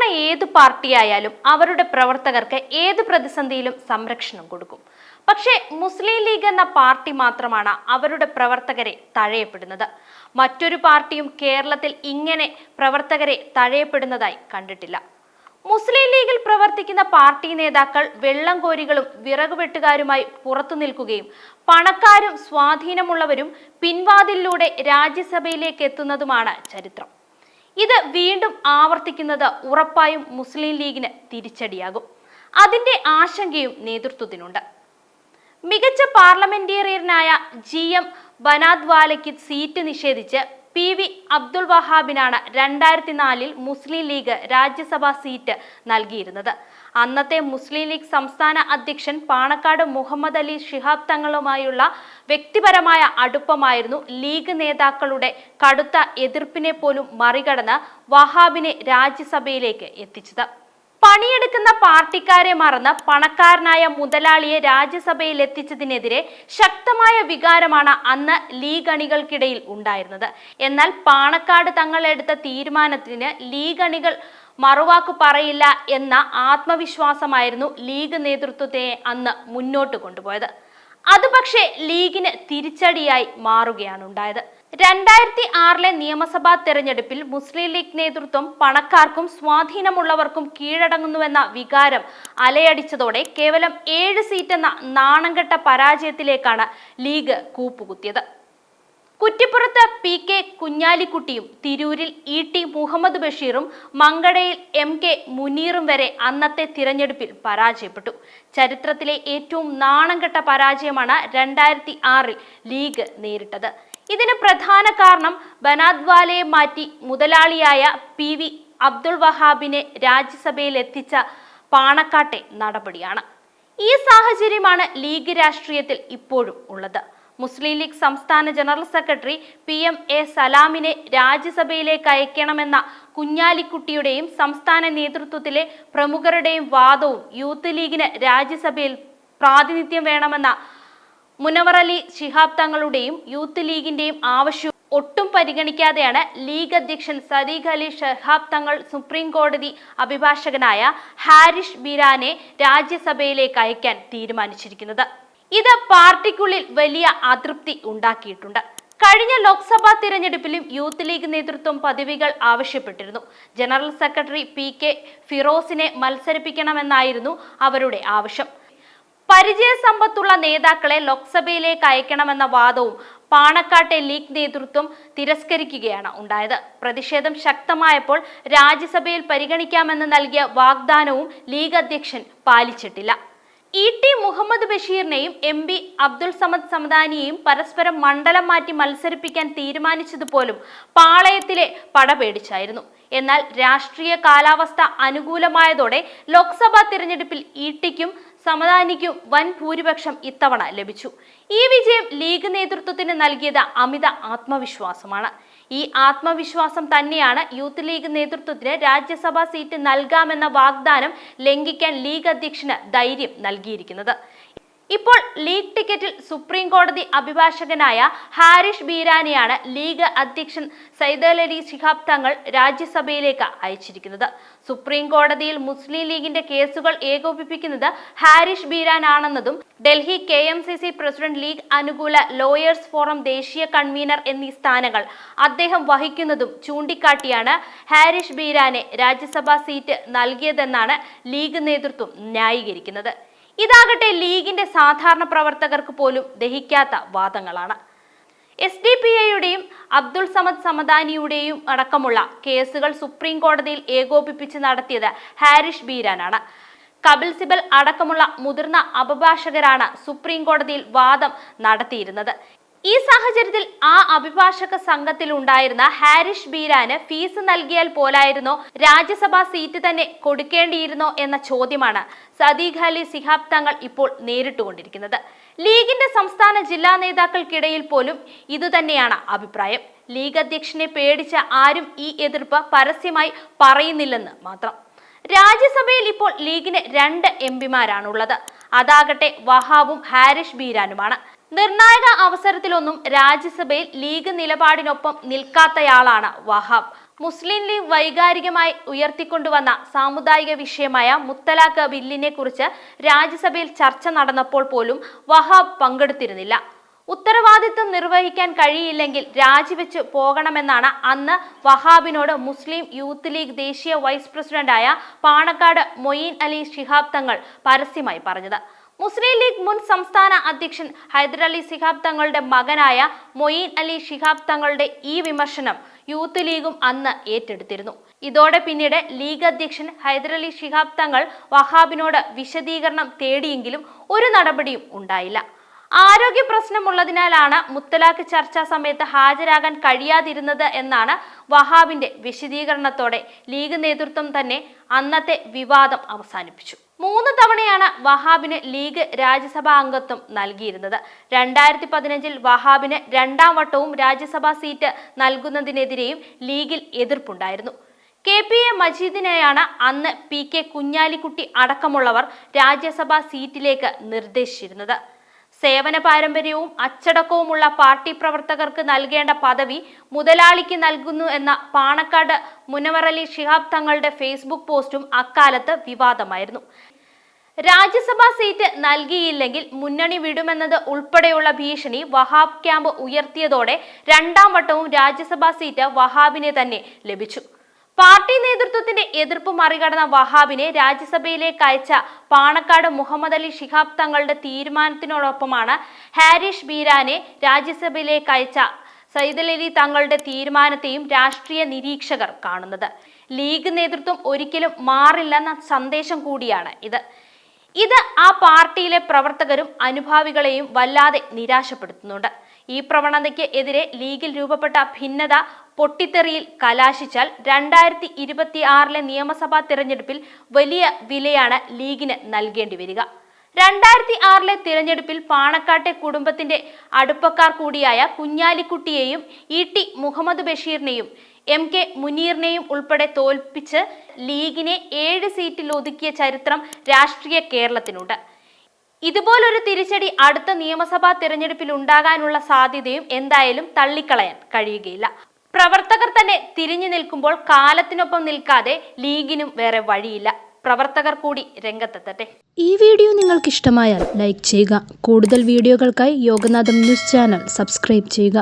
സാധാരണ ഏത് പാർട്ടിയായാലും അവരുടെ പ്രവർത്തകർക്ക് ഏത് പ്രതിസന്ധിയിലും സംരക്ഷണം കൊടുക്കും. പക്ഷേ മുസ്ലിം ലീഗ് എന്ന പാർട്ടി മാത്രമാണ് അവരുടെ പ്രവർത്തകരെ തഴയപ്പെടുന്നത്. മറ്റൊരു പാർട്ടിയും കേരളത്തിൽ ഇങ്ങനെ പ്രവർത്തകരെ തഴയപ്പെടുന്നതായി കണ്ടിട്ടില്ല. മുസ്ലിം ലീഗിൽ പ്രവർത്തിക്കുന്ന പാർട്ടി നേതാക്കൾ വെള്ളം കോരികളും വിറകുവെട്ടുകാരുമായി പുറത്തു നിൽക്കുകയും പണക്കാരും സ്വാധീനമുള്ളവരും പിൻവാതിലൂടെ രാജ്യസഭയിലേക്ക് എത്തുന്നതുമാണ് ചരിത്രം. ഇത് വീണ്ടും ആവർത്തിക്കുന്നത് ഉറപ്പായും മുസ്ലിം ലീഗിന് തിരിച്ചടിയാകും. അതിന്റെ ആശങ്കയും നേതൃത്വത്തിനുണ്ട്. മികച്ച പാർലമെന്റേറിയനായ ജി എം ബനാദ്വാലയ്ക്ക് സീറ്റ് നിഷേധിച്ച് പി വി അബ്ദുൾ വഹാബിനാണ് രണ്ടായിരത്തി നാലിൽ മുസ്ലിം ലീഗ് രാജ്യസഭാ സീറ്റ് നൽകിയിരുന്നത്. അന്നത്തെ മുസ്ലിം ലീഗ് സംസ്ഥാന അധ്യക്ഷൻ പാണക്കാട് മുഹമ്മദ് അലി ഷിഹാബ് തങ്ങളുമായുള്ള വ്യക്തിപരമായ അടുപ്പമായിരുന്നു ലീഗ് നേതാക്കളുടെ കടുത്ത എതിർപ്പിനെ പോലും മറികടന്ന് വഹാബിനെ രാജ്യസഭയിലേക്ക് എത്തിച്ചത്. പണിയെടുക്കുന്ന പാർട്ടിക്കാരെ മറന്ന് പണക്കാരനായ മുതലാളിയെ രാജ്യസഭയിൽ എത്തിച്ചതിനെതിരെ ശക്തമായ വികാരമാണ് അന്ന് ലീഗ് അണികൾക്കിടയിൽ ഉണ്ടായിരുന്നത്. എന്നാൽ പാണക്കാട് തങ്ങൾ എടുത്ത തീരുമാനത്തിന് ലീഗ് അണികൾ മറുവാക്ക് പറയില്ല എന്ന ആത്മവിശ്വാസമായിരുന്നു ലീഗ് നേതൃത്വത്തെ അന്ന് മുന്നോട്ട് കൊണ്ടുപോയത്. അത് പക്ഷേ ലീഗിന് തിരിച്ചടിയായി മാറുകയാണ് ഉണ്ടായത്. രണ്ടായിരത്തി ആറിലെ നിയമസഭാ തെരഞ്ഞെടുപ്പിൽ മുസ്ലിം ലീഗ് നേതൃത്വം പണക്കാർക്കും സ്വാധീനമുള്ളവർക്കും കീഴടങ്ങുന്നുവെന്ന വികാരം അലയടിച്ചതോടെ കേവലം ഏഴ് സീറ്റെന്ന നാണംകെട്ട പരാജയത്തിലേക്കാണ് ലീഗ് കൂപ്പുകുത്തിയത്. കുറ്റിപ്പുറത്ത് പി കെ കുഞ്ഞാലിക്കുട്ടിയും തിരൂരിൽ ഇ ടി മുഹമ്മദ് ബഷീറും മങ്കടയിൽ എം കെ മുനീറും വരെ അന്നത്തെ തിരഞ്ഞെടുപ്പിൽ പരാജയപ്പെട്ടു. ചരിത്രത്തിലെ ഏറ്റവും നാണംകെട്ട പരാജയമാണ് രണ്ടായിരത്തി ആറിൽ ലീഗ് നേരിട്ടത്. ഇതിന് പ്രധാന കാരണം ബനാദ്വാലയെ മാറ്റി മുതലാളിയായ പി വി അബ്ദുൾ വഹാബിനെ രാജ്യസഭയിൽ എത്തിച്ച പാണക്കാട്ടെ നടപടിയാണ്. ഈ സാഹചര്യമാണ് ലീഗ് രാഷ്ട്രീയത്തിൽ ഇപ്പോഴും ഉള്ളത്. മുസ്ലിം ലീഗ് സംസ്ഥാന general secretary P M A സലാമിനെ രാജ്യസഭയിലേക്ക് അയക്കണമെന്ന കുഞ്ഞാലിക്കുട്ടിയുടെയും സംസ്ഥാന നേതൃത്വത്തിലെ പ്രമുഖരുടെയും വാദവും യൂത്ത് ലീഗിന് രാജ്യസഭയിൽ പ്രാതിനിധ്യം വേണമെന്ന മുനവർ അലി ശിഹാബ് തങ്ങളുടെയും യൂത്ത് ലീഗിന്റെയും ആവശ്യം ഒട്ടും പരിഗണിക്കാതെയാണ് ലീഗ് അധ്യക്ഷൻ സദീഖ് അലി ഷഹാബ് തങ്ങൾ സുപ്രീം കോടതി അഭിഭാഷകനായ ഹാരിഷ് ബിരാനെ രാജ്യസഭയിലേക്ക് അയക്കാൻ തീരുമാനിച്ചിരിക്കുന്നത്. ഇത് പാർട്ടിക്കുള്ളിൽ വലിയ അതൃപ്തി ഉണ്ടാക്കിയിട്ടുണ്ട്. കഴിഞ്ഞ ലോക്സഭാ തിരഞ്ഞെടുപ്പിലും യൂത്ത് ലീഗ് നേതൃത്വം പദവികൾ ആവശ്യപ്പെട്ടിരുന്നു. ജനറൽ സെക്രട്ടറി പി കെ ഫിറോസിനെ മത്സരിപ്പിക്കണമെന്നായിരുന്നു അവരുടെ ആവശ്യം. പരിചയസമ്പത്തുള്ള നേതാക്കളെ ലോക്സഭയിലേക്ക് അയക്കണമെന്ന വാദവും പാണക്കാട്ടെ ലീഗ് നേതൃത്വം തിരസ്കരിക്കുകയാണ് ഉണ്ടായത്. പ്രതിഷേധം ശക്തമായപ്പോൾ രാജ്യസഭയിൽ പരിഗണിക്കാമെന്ന് നൽകിയ വാഗ്ദാനവും ലീഗ് അധ്യക്ഷൻ പാലിച്ചിട്ടില്ല. ഇ ടി മുഹമ്മദ് ബഷീറിനെയും എം പി അബ്ദുൾ സമദ് സമദാനിയെയും പരസ്പരം മണ്ഡലം മാറ്റി മത്സരിപ്പിക്കാൻ തീരുമാനിച്ചതുപോലും പാളയത്തിലെ പട പേടിച്ചായിരുന്നു. എന്നാൽ രാഷ്ട്രീയ കാലാവസ്ഥ അനുകൂലമായതോടെ ലോക്സഭാ തിരഞ്ഞെടുപ്പിൽ ഇ ടിക്കും സമദാനിക്കും വൻ ഭൂരിപക്ഷം ഇത്തവണ ലഭിച്ചു. ഈ വിജയം ലീഗ് നേതൃത്വത്തിന് നൽകിയത് അമിത ആത്മവിശ്വാസമാണ്. ഈ ആത്മവിശ്വാസം തന്നെയാണ് യൂത്ത് ലീഗ് നേതൃത്വത്തിന് രാജ്യസഭാ സീറ്റ് നൽകാമെന്ന വാഗ്ദാനം ലംഘിക്കാൻ ലീഗ് അധ്യക്ഷന് ധൈര്യം നൽകിയിരിക്കുന്നത്. ഇപ്പോൾ ലീഗ് ടിക്കറ്റിൽ സുപ്രീം കോടതി അഭിഭാഷകനായ ഹാരിഷ് ബീരാനെയാണ് ലീഗ് അധ്യക്ഷൻ സൈദലലി ശിഹാബ് തങ്ങൾ രാജ്യസഭയിലേക്ക് അയച്ചിരിക്കുന്നത്. സുപ്രീം കോടതിയിൽ മുസ്ലിം ലീഗിന്റെ കേസുകൾ ഏകോപിപ്പിക്കുന്നത് Harish Beeran ആണെന്നതും Delhi K M C C president League അനുകൂല ലോയേഴ്സ് ഫോറം ദേശീയ കൺവീനർ എന്നീ സ്ഥാനങ്ങൾ അദ്ദേഹം വഹിക്കുന്നതും ചൂണ്ടിക്കാട്ടിയാണ് ഹാരിഷ് ബീരാനെ രാജ്യസഭാ സീറ്റ് നൽകിയതെന്നാണ് ലീഗ് നേതൃത്വം ന്യായീകരിക്കുന്നത്. ഇതാകട്ടെ ലീഗിന്റെ സാധാരണ പ്രവർത്തകർക്ക് പോലും ദഹിക്കാത്ത വാദങ്ങളാണ്. എസ് ഡി പി ഐയുടെയും അബ്ദുൾ സമദ് സമദാനിയുടെയും അടക്കമുള്ള കേസുകൾ സുപ്രീം കോടതിയിൽ ഏകോപിപ്പിച്ച് നടത്തിയത് ഹാരിഷ് ബീരാനാണ്. കപിൽ സിബൽ അടക്കമുള്ള മുതിർന്ന അഭിഭാഷകരാണ് സുപ്രീം കോടതിയിൽ വാദം നടത്തിയിരുന്നത്. ഈ സാഹചര്യത്തിൽ ആ അഭിഭാഷക സംഘത്തിൽ ഉണ്ടായിരുന്ന ഹാരിഷ് ബീരാന് ഫീസ് നൽകിയാൽ പോലായിരുന്നോ രാജ്യസഭാ സീറ്റ് തന്നെ കൊടുക്കേണ്ടിയിരുന്നോ എന്ന ചോദ്യമാണ് സദീഖ് അലി സിഹാബ് തങ്ങൾ ഇപ്പോൾ നേരിട്ടുകൊണ്ടിരിക്കുന്നത്. ലീഗിന്റെ സംസ്ഥാന ജില്ലാ നേതാക്കൾക്കിടയിൽ പോലും ഇതുതന്നെയാണ് അഭിപ്രായം. ലീഗ് അധ്യക്ഷനെ പേടിച്ച ആരും ഈ എതിർപ്പ് പരസ്യമായി പറയുന്നില്ലെന്ന് മാത്രം. രാജ്യസഭയിൽ ഇപ്പോൾ ലീഗിന് രണ്ട് എം പിമാരാണുള്ളത്. അതാകട്ടെ വഹാബും ഹാരിഷ് ബീരാനുമാണ്. നിർണായക അവസരത്തിലൊന്നും രാജ്യസഭയിൽ ലീഗ് നിലപാടിനൊപ്പം നിൽക്കാത്തയാളാണ് വഹാബ്. മുസ്ലിം ലീഗ് വൈകാരികമായി ഉയർത്തിക്കൊണ്ടുവന്ന സാമുദായിക വിഷയമായ മുത്തലാഖ് ബില്ലിനെ കുറിച്ച് രാജ്യസഭയിൽ ചർച്ച നടന്നപ്പോൾ പോലും വഹാബ് പങ്കെടുത്തിരുന്നില്ല. ഉത്തരവാദിത്വം നിർവഹിക്കാൻ കഴിയില്ലെങ്കിൽ രാജിവെച്ച് പോകണമെന്നാണ് അന്ന് വഹാബിനോട് മുസ്ലിം യൂത്ത് ലീഗ് ദേശീയ വൈസ് പ്രസിഡന്റായ പാണക്കാട് മൊയ്ൻ അലി ശിഹാബ് തങ്ങൾ പരസ്യമായി പറഞ്ഞത്. മുസ്ലിം ലീഗ് മുൻ സംസ്ഥാന അധ്യക്ഷൻ ഹൈദരലി ശിഹാബ് തങ്ങളുടെ മകനായ മൊയ്ൻ അലി ശിഹാബ് തങ്ങളുടെ ഈ വിമർശനം യൂത്ത് ലീഗും അന്ന് ഏറ്റെടുത്തിരുന്നു. ഇതോടെ പിന്നീട് ലീഗ് അധ്യക്ഷൻ ഹൈദരലി ശിഹാബ് തങ്ങൾ വഹാബിനോട് വിശദീകരണം തേടിയെങ്കിലും ഒരു നടപടിയും ഉണ്ടായില്ല. ആരോഗ്യ പ്രശ്നമുള്ളതിനാലാണ് മുത്തലാഖ് ചർച്ചാ സമയത്ത് ഹാജരാകാൻ കഴിയാതിരുന്നത് എന്നാണ് വഹാബിന്റെ വിശദീകരണത്തോടെ ലീഗ് നേതൃത്വം തന്നെ അന്നത്തെ വിവാദം അവസാനിപ്പിച്ചു. മൂന്ന് തവണയാണ് വഹാബിന് ലീഗ് രാജ്യസഭാ അംഗത്വം നൽകിയിരുന്നത്. രണ്ടായിരത്തി പതിനഞ്ചിൽ വഹാബിന് രണ്ടാം വട്ടവും രാജ്യസഭാ സീറ്റ് നൽകുന്നതിനെതിരെയും ലീഗിൽ എതിർപ്പുണ്ടായിരുന്നു. കെ പി എ മജീദിനെയാണ് അന്ന് പി കെ കുഞ്ഞാലിക്കുട്ടി അടക്കമുള്ളവർ രാജ്യസഭാ സീറ്റിലേക്ക് നിർദ്ദേശിച്ചിരുന്നത്. സേവന പാരമ്പര്യവും അച്ചടക്കവുമുള്ള പാർട്ടി പ്രവർത്തകർക്ക് നൽകേണ്ട പദവി മുതലാളിക്ക് നൽകുന്നു എന്ന പാണക്കാട് മുനവറലി ഷിഹാബ് തങ്ങളുടെ ഫേസ്ബുക്ക് പോസ്റ്റും അക്കാലത്ത് വിവാദമായിരുന്നു. രാജ്യസഭാ സീറ്റ് നൽകിയില്ലെങ്കിൽ മുന്നണി വിടുമെന്നത് ഉൾപ്പെടെയുള്ള ഭീഷണി വഹാബ് ക്യാമ്പ് ഉയർത്തിയതോടെ രണ്ടാം വട്ടവും രാജ്യസഭാ സീറ്റ് വഹാബിനെ തന്നെ ലഭിച്ചു. പാർട്ടി നേതൃത്വത്തിന്റെ എതിർപ്പ് മറികടന്ന വഹാബിനെ രാജ്യസഭയിലേക്ക് അയച്ച പാണക്കാട് മുഹമ്മദ് അലി ഷിഹാബ് തങ്ങളുടെ തീരുമാനത്തിനോടൊപ്പമാണ് ഹാരിഷ് ബീരാനെ രാജ്യസഭയിലേക്ക് അയച്ച സൈദലലി തങ്ങളുടെ തീരുമാനത്തെയും രാഷ്ട്രീയ നിരീക്ഷകർ കാണുന്നത്. ലീഗ് നേതൃത്വം ഒരിക്കലും മാറില്ലെന്ന സന്ദേശം കൂടിയാണ് ഇത്. ഇത് ആ പാർട്ടിയിലെ പ്രവർത്തകരും അനുഭാവികളെയും വല്ലാതെ നിരാശപ്പെടുത്തുന്നുണ്ട്. ഈ പ്രവണതയ്ക്ക് എതിരെ ലീഗിൽ രൂപപ്പെട്ട ഭിന്നത പൊട്ടിത്തെറിയിൽ കലാശിച്ചാൽ രണ്ടായിരത്തി ഇരുപത്തി ആറിലെ നിയമസഭാ തിരഞ്ഞെടുപ്പിൽ വലിയ വിലയാണ് ലീഗിന് നൽകേണ്ടി വരിക. രണ്ടായിരത്തി ആറിലെ തിരഞ്ഞെടുപ്പിൽ പാണക്കാട്ടെ കുടുംബത്തിന്റെ അടുപ്പക്കാർ കൂടിയായ കുഞ്ഞാലിക്കുട്ടിയെയും ഇ ടി മുഹമ്മദ് ബഷീറിനെയും എം കെ മുനീറിനെയും ഉൾപ്പെടെ തോൽപ്പിച്ച് ലീഗിനെ ഏഴ് സീറ്റിൽ ഒതുക്കിയ ചരിത്രം രാഷ്ട്രീയ കേരളത്തിനുണ്ട്. ഇതുപോലൊരു തിരിച്ചടി അടുത്ത നിയമസഭാ തിരഞ്ഞെടുപ്പിൽ ഉണ്ടാകാനുള്ള സാധ്യതയും എന്തായാലും തള്ളിക്കളയാൻ കഴിയുകയില്ല. പ്രവർത്തകർ തന്നെ തിരിഞ്ഞു നിൽക്കുമ്പോൾ കാലത്തിനൊപ്പം നിൽക്കാതെ ലീഗിനും വേറെ വഴിയില്ല. പ്രവർത്തകർ കൂടി രംഗത്തെത്തട്ടെ. ഈ വീഡിയോ നിങ്ങൾക്ക് ഇഷ്ടമായാൽ ലൈക്ക് ചെയ്യുക. കൂടുതൽ വീഡിയോകൾക്കായി യോഗനാഥം ന്യൂസ് ചാനൽ സബ്സ്ക്രൈബ് ചെയ്യുക.